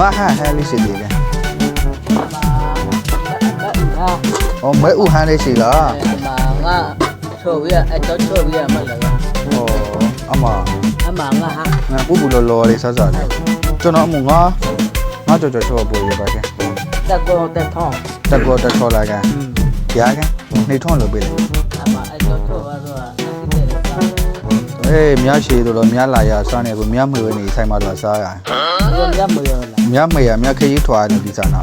ငါဟန်ဟန်လေးရှိသေးတယ်ဟာ။အော်မဲဥဟန်လေးရှိလားအမငါချိုပြီးအဲ့တော့ချိုပြီးမှလည်း။ဟောအမအမငါဟာငါပူပူလောလောလေးဆဆလေးကျွန်တော်အမငါငါကြော်ကြော်ချောပေါ်ရပါကဲတက်ကောတက်ထောင်းတက်ကောတက်ချောလာကဲရကဲနေထွန်းလို့ပြေးလေအမအဲ့တော့ချိုပါတော့အတိတယ်ပါ အေးမြရှိတို့တော့မြလာရစားနေကိုမြမွေနေဆိုင်မှာလာစားရရောရမရောလားမြမရမြခရီးထွာနေဒီစားနာ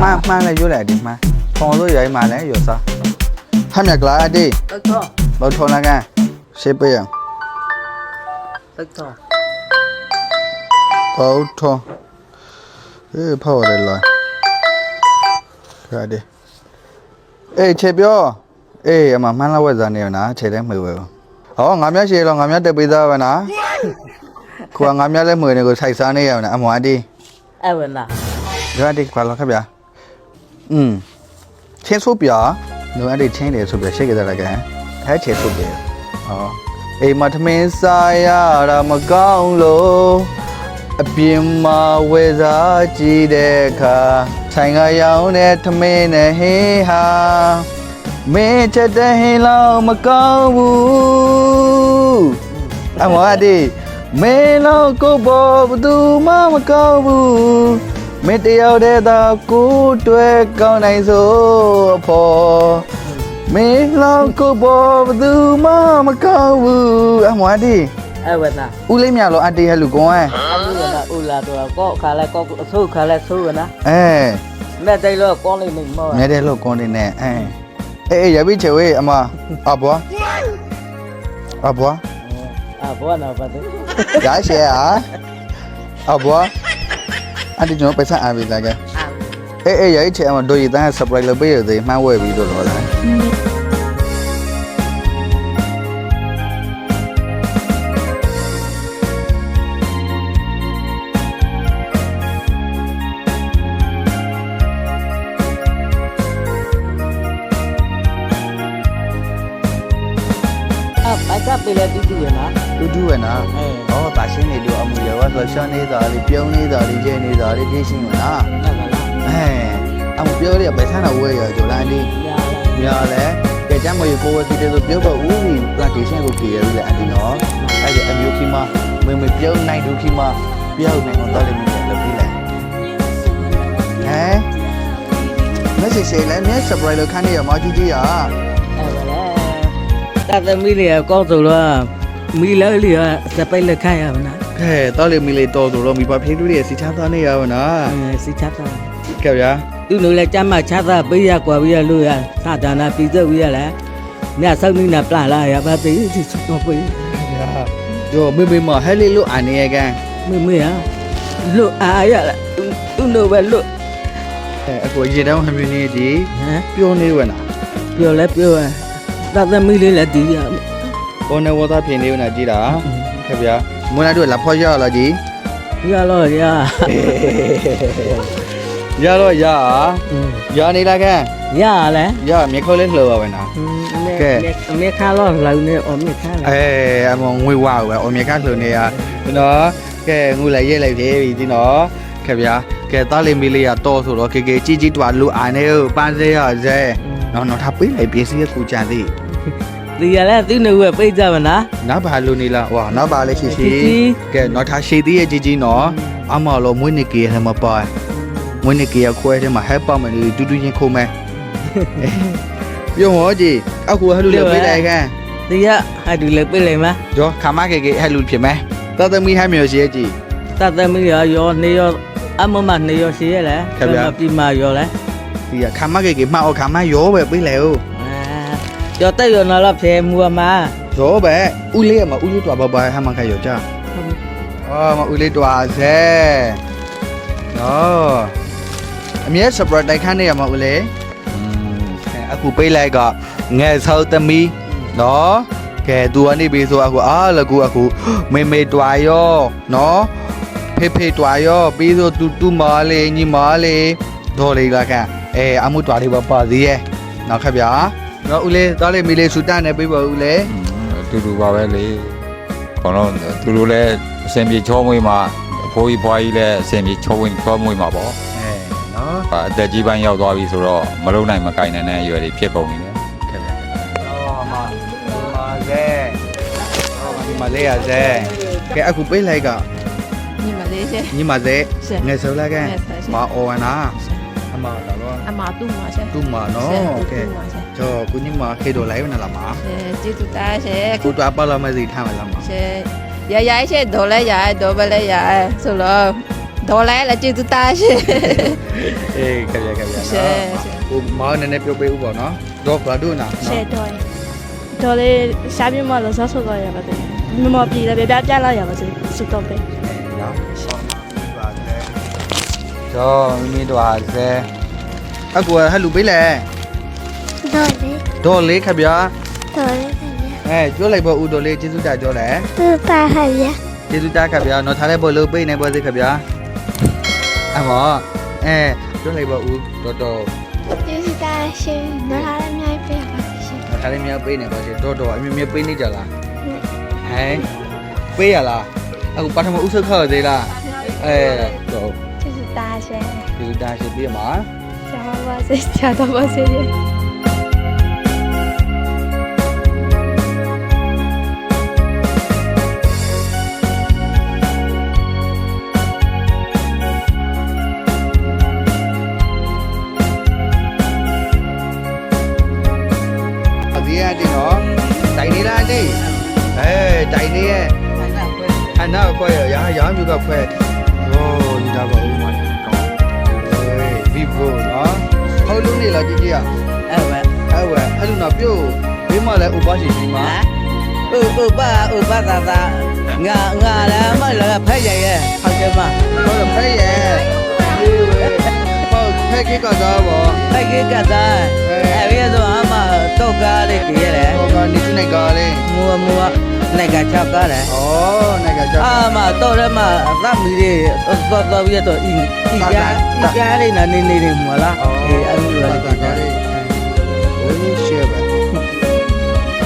မှန်မှန်လည်းရွတ်လိုက်ဒီမှန်ဖော်လို့ရိုင်းမှလည်းရောစားဟမ်းမြကလာအတေးတက်ထောင်းဘောထုံလာကဲရှေးပေးရတက်ထောင်းဘောထုံအေးဖော်ရလာခါဒီအေးချေပြောအေးအမမှန်လာဝက်စားနေရနာခြေတဲ့မှွေဝဲ ဟောငါမြရှိတော့ငါမြတက်ပေးသားပါနာခွာငါမြလည်းမှွေနေကိုစိုက်စားနေရနာအမောအတေးအဲ့ဝနာရတဲ့ခွာလာခဗျာอืมချင်းဆိုပြနိုအဲ့ဒီချင်းတယ်ဆိုပြရှိကြတယ်လည်းကဲအဲချင်းဆိုပြဟောအိမ်မထမင်းစားရတာမကောင်းလို့အပြင်မှာဝယ်စားကြည့်တဲ့အခါဆိုင်ကရောင်းတဲ့ထမင်းနဲ့ဟေးဟာ မင်းချက်တဲ့ဟင်းလောက်မကောင်းဘူးအမောအဒီမင်းလောက်ကိုပေါ်ဘယ်သူမှမကောင်းဘူးမင်းတယောက်တည်းသာကိုယ်တွဲကောင်းနိုင်စို့အဖော်မင်းလောက်ကိုပေါ်ဘယ်သူမှမကောင်းဘူးအမွားဒီအဲ့ဝနာ ဦးလေးမြလောအတေးဟဲ့လူကွန်အလူဝနာဦးလာတော့ကောခါလဲကောအဆုခါလဲဆိုးဝနာအဲနဲ့တိုင်လို့ကောလေးနေမောမြဲတဲ့လို့ကွန်နေနဲ့အဲ အေးအေးရပြီချေဝေးအမအဘွားအဘွားအဘောနာပါတယ်ရရှယ်ဟာအဘွားအန်တီကျွန်တော်ပတ်စံအားပေးလာကဲအေးအေးရပြီချေအမတို့ရတဲ့ surprise လုပ်ပေးရသေးမှန်းဝဲပြီးတော့တော့လား ပိုက်ကပေးလဲတူတူရနော်တူတူရနာအဲ။အော်တာရှင်းနေလို့အမှုရဝါဆိုရှင်းနေတာလေပြုံးနေတာလေကျဲနေတာလေပြင်းရှင်းမလားနာမလား။အဲအမှုပြောရပဲဆန်းတော့ဝဲရကြလာဒီညာလဲမြာလဲကြကြမရကိုဝစီတဲ့ဆိုပြောတော့ဦးဒီပလန်တေးရှင်းကိုကြည့်ရပြီလေအန်ဒီနော်။အဲ့ဒီအမျိုးခီမမမပြုံးနိုင်ဒုခီမပြောင်းနိုင်အောင်တော်လည်းမြင်လို့ပြီလေ။ဟမ်မက်ဆေ့ချ်လဲမြဲ surprise လို့ခန်းနေရမကြည့်ကြည့်ရအဲ့ပါလေ တသမီးလေးကောင်းဆိုတော့မီလဲလေးစပိုက်လက်ခိုင်းရမလား။ခဲတော်လေမီလေတော်ဆိုတော့မိဘဖေးလူတွေစီချသားနေရပါနာအဲစီချတာ။ကဲဗျာသူ့လိုလဲကြမ်းမှချတာပေးရကွာပြီးရလို့ရသာဒါနာပြီးသက်ပြီးရလဲညဆောက်နေပလာလာရပါသေးဒီစတော့ပေး။ကြောမေမေမဟဲလေးလို့အနေရကန်မေမေဟာလို့အားရလားသူ့လိုပဲလို့အဲအခုရေတောင်းဟမျိုးနေဒီဟမ်ပြောနေဝနာပြောလဲပြောရ တသမီးလေးလည်းဒီရဘောနေဝသားဖြစ်နေဝနာကြည့်တာခင်ဗျာမွန်းလာတို့လာဖော်ရလာကြည့်ရတော့ရရတော့ရရနေလာကန်ရလဲရမြေခေါ်လေးလှောပါပဲနာအမေခါတော့လောက်နေအမေခါလာအဲအမငွေဝါပဲအမြေခလှနေရဒီနော်ကဲငွေလိုက်ရေးလိုက်ပြီဒီနော်ခင်ဗျာကဲတားလေးမီလေးရတော့ဆိုတော့ကေကေជីជីတွာလူအာနေပန်းစေရဇဲနော်နော်ထားပေးလိုက်ပြည့်စည်ကူကြံသေး ဒီရလဲသူ့နေဝဲပိတ်ကြမလားနောက်ပါလူနေလားဟွာနောက်ပါလေးရှိရှိရှိရှိကဲနော်ထားရှိသေးရဲ့ជីជីနော်အမလောမွေးနေကေရမှာပါမွေးနေကေရခွဲထဲမှာဟဲ့ပါမလို့တူတူချင်းခုံးမဲပြောဟောကြီးအခုဟဲ့လူလေးပေးလိုက်ခံဒီရဟာဒီလေပိတ်လိုက်မကျော်ခမကေကေဟဲ့လူဖြစ်မဲတသမီဟဲ့မျိုးရှိကြီးတသမီးရောရောနေရောအမမနေရောရှိရလဲခင်ဗျာပြီးမှရောလဲဒီခမကေကေမအော်ခမရောပဲပေးလိုက်ဦးအာရောတ က်ရောနော်တော့ဖဲမူအမရောပဲဦးလေးကမဦးလေးတွားပါပါဟမခရောကြအော်မဦးလေးတွားဆဲနော်အမြဲ surprise တိုက်ခန်းနေရမှာဦးလေးအခုပေးလိုက်ကငဲဆောက်သမီးနော်ကဲ तू ကနေပြီဆိုအခုအားလကူအခုမေမေတွားရောနော်ဖေဖေတွားရောပြီးဆို तू တူမားလေးညီမားလေးဒေါ်လေးကကအဲအမှုတွားလေးပါပါသေးရဲ့နောက်ခက်ဗျာ နော်ဦးလေးသွားလေးမီလေးဆူတနေပြီပါဦးလေးအတူတူပါပဲလေခေါင်းတော့သူတို့လည်းအစင်ပြေချောမွေးမှာအဖဖိုးကြီးဖွားကြီးလည်းအစင်ပြေချုံဝင်ချောမွေးမှာပေါ့အဲနော်အသက်ကြီးပိုင်းရောက်သွားပြီဆိုတော့မလုံးနိုင်မကင်နိုင်တဲ့အရွယ်တွေဖြစ်ကုန်ပြီလေခဲ့ဗျာအော်မမာဇဲအော်ဒီမလေးရဇဲကဲအခုပေးလိုက်ကညီမလေးရှင်ညီမဇဲရှင်ငယ်စောလာကဲငယ်စောရှင်မအော်ဝနာ အမတော့ အမတူမှာရှင် သူ့မနော် ရှင် โอเค တူမှာရှင် ကျော်ကုညီမခေတော်လိုက်နလားမ ရှင်ကျေးဇူးတားရှင် ကိုတော့ပါလာမစီထားမလားမ ရှင်ရရရှင်ဒေါ်လဲရဒေါ်ပဲလဲရဆိုတော့ဒေါ်လဲလည်းကျေးဇူးတားရှင် အေးခဲ့ဗျာခဲ့ဗျာ ရှ နော် ယ်ရှယ် ဟိုမောင်နည်းနည်းပြောပေးဦးပေါ့နော်တော့ဘာတို့နာ ရှယ်တော့ရင်ဒေါ်လေးရှားပြမလို့ဆော့ဆော့တော့ရပါတယ်မမပြည်လည်းပြပြပြလာရပါစေစတော့ပဲ နော်ပါစေ ကျော်မိမိတို့ဟာဇဲအကူဟဲ့လူပေးလေဒေါ်လေးဒေါ်လေးခဗျာဒေါ်လေးခင်ဗျာအဲပြောလိုက်ပေါ့ဦးဒေါ်လေးကျေးဇူးတာပြောလဲသူ့ပါဟဗျာကျေးဇူးတာခဗျာနော်ထားလိုက်ပေါ့လို့ပေးနေပါစေခဗျာအမောအဲပြောလိုက်ပေါ့ဦးတော်တော်ကျေးဇူးတာရှင်ဒေါ်လာလည်းအများကြီးပေးပါရှင်နော်ထားလိုက်မြောက်ပေးနေပါစေတော်တော်အမြင်မြင်ပေးနေကြလားဟဲပေးရလားအခုပထမဦးဆုတ်ခောက်သေးလားအဲတော့ ကျေးဇူးတာရှင်ကျေးဇူးတာရှိပြီမှာကျောင်းပါစေကျောင်းတော့ပါစေအဒီရတင် နော်တိုင်နေလားတိအဲတိုင်နေရဲ့အနောက်ခွဲရရာရာမျိုးကခွဲဟိုဒီတော့ဘာဦးမကောင်းဟေး vivo နော်ဟောလုံးနေလားကြည့်ကြည့်ရအဲ့ပဲအဲ့ဝဲအဲ့လိုနော်ပြုတ်ဘေးမှာလဲဥပရှိရှိမှာဟာဥပပါဥပသာသာငါငါလည်းမလည်းဖက်ရရဲ့ဟုတ်တယ်မဟောတော့ဖဲရဲ့ဒီဝဲဟောဖဲကိကစားပေါ့ဖိုက်ကကတာအဲ့ဒီတော့ အမတော့ကားလေးကြည့်ရတယ်ဟောကနေသူနိုင်ကားလေးမူမူနိုင်ကချောက်ကားတယ်ဩနိုင်ကကြောက်အာမတော့ရမသမီးလေးတော့တော့ပြီးတော့အင်းအကြအကြလေးနာနေနေနေမလားအေးအဲ့လိုကားလားကားလေးဟိုလေးရှယ်ပဲ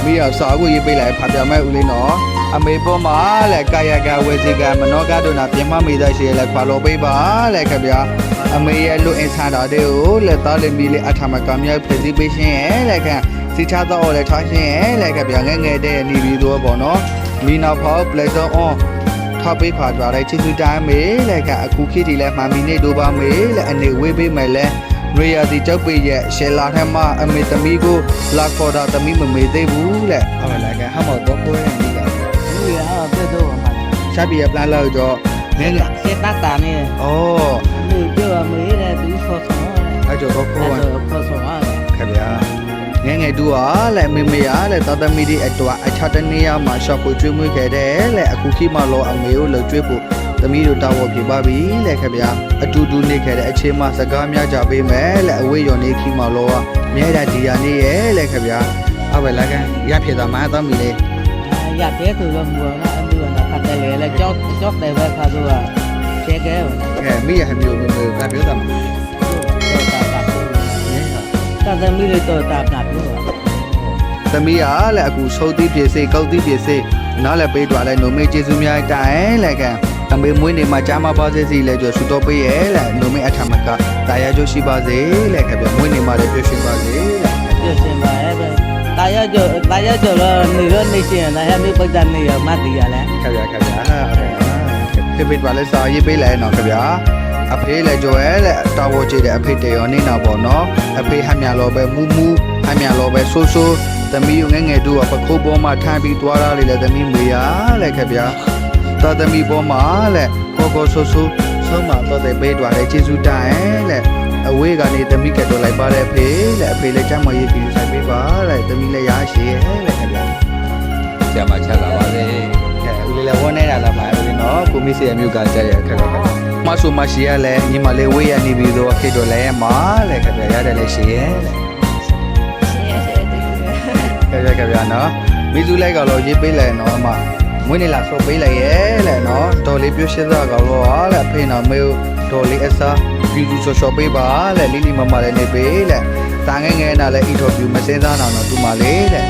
မိရစာကိုရေးပေးလိုက်ဖာပြမဲ့ဦးလေးနော်အမေပေါ်မှာလဲကာယကဝေစီကမနောကဒုနာပြင်မမိသားရှိလဲခွာလို့ပေးပါလဲခင်ဗျာအမေရဲ့လူအင်ဆာတာတွေကိုလက်သားလေးမီလေးအထာမကမြောက်ဖွဲ့စည်းပေးရှင်ရဲ့လဲခင် စီချတော့လဲထားရှင်ရဲ့လဲခင်ဗျာငယ်ငယ်တဲ့နေပြီးတော့ပေါ့နော်မီနာဖောက်ပလက်ဇွန်အွန်ထောက်ပေးခွာကြတဲ့ချစ်စုတိုင်းမေလဲကအခုခေတ်ဒီလဲမှမီနေတို့ပါမေလဲအနေဝေးပေးမယ်လဲနွေရစီကြောက်ပေရဲ့ရှယ်လာထဲမှာအမေသမီးကိုလာခေါ်တာသမီးမမေသေးဘူးလဲဟုတ်လားကဟမောတော့ကိုယ်ရဲ့မိကဒီဟာပြတော့မှာရှာပြရပလန်လောက်တော့ငယ်ငယ်စေတတာနေဩဒီပြောမေးတယ်ဒီဖော်ဆောင်အဲ့တော့ကိုအဲ့ကတော့ဖော်ဆောင်ရတယ်ခင်ဗျာ ငယ်ငယ်တူအားလဲမေမေအားလဲတော်သမီးဒီအတော့အချတနေရမှာရှော့ကိုကျွေးမွေးခဲ့တယ်လဲအခုခိမလောအမေကိုလှကျွေးဖို့သမီးတို့တာဝပြပါပြီလဲခင်ဗျာအတူတူနေခဲ့တဲ့အချိန်မှစကားများကြပေးမယ်လဲအဝေးရော်နေခိမလောကမြဲတာဒီယာနေရဲ့လဲခင်ဗျာအဘလာကန်ရဖြစ်တာမှသမီးလေရတဲ့သူကမူနာအမှုနာဖတ်တယ်လေကြောက်ကြောက်တယ်ပဲခါတော့ချဲကဲအဲမိရဟမျိုးမေမေကပြောတာမှာ တာသမီးလေးတော့တာပြပြောသမီးအားလဲအခုဆိုးသီးပြေစေကောက်သီးပြေစေနားလဲပေးသွားလဲနိုမေကျေးဇူးများတိုင်လဲကန်အမေမွေးနေမှာကြားမပါစေစီလဲကြဆူတော့ပေးရဲ့လဲနိုမေအထမကတာယာကျိုးရှိပါစေလဲခင်ဗျမွေးနေမှာလဲပြည့်စုံပါစေလဲပြောစင်ပါရဲ့တာရကြောတာရကြောနေရနေရှင်လာဟမေပိတ်တနေရမတ်ရလဲခင်ဗျာခင်ဗျာဖေဖေပါလဲစာရေးပေးလဲနော်ခင်ဗျာ အဖေလဲကြောရဲလဲတာဝကြည့်တဲ့အဖေတရောနေတာပေါ့နော်အဖေဟမ်းမြလောပဲမူမူဟမ်းမြလောပဲဆိုးဆိုးသမီးငယ်ငယ်တို့ကပခုတ်ပေါ်မှာထိုင်ပြီးသွားတာလေလဲသမီးမေရလဲခင်ဗျာသာသမီပေါ်မှာလဲကိုကိုဆူဆူဆုံးမတော့တဲ့ပေးသွားတယ်ကျေးဇူးတိုင်လဲအဝေးကနေသမီးကတော့လိုက်ပါတဲ့ဖေးလဲအဖေလည်းချမ်းမရေးပြီးဆိုင်ပေးပါလဲသမီးလည်းရရှိရဲ့လဲခင်ဗျာဆရာမချက်လာပါစေကဲဦးလေးလည်းဝန်းနေတာလားပါဦးလေး နော်ကိုမီစီအမျိုးကကြရခဲ့တော့မဆူမရှိရလဲညီမလေးဝေးရနေပြီးတော့ခေတော့လဲမှာလဲခင်ဗျာရတယ်လဲရှိရဲ့လဲရှင်ရရှင်တူတူပဲကဲကဲဗျာနော်မိသူလိုက်ကတော့ရေးပေးလိုက်နော်အမမွေးနေလားဆိုပေးလိုက်ရဲ့လဲနော်တော်လေးပြည့်ရှင်းသားကတော့လဲဖေးနော်မေတော်လေးအစားပြူပြူချောချောပေးပါလဲလီလီမမလည်းနေပေးလဲတာငယ်ငယ်နာလဲအီတော်ပြူမစင်းသားနာတော့သူမလေးတဲ့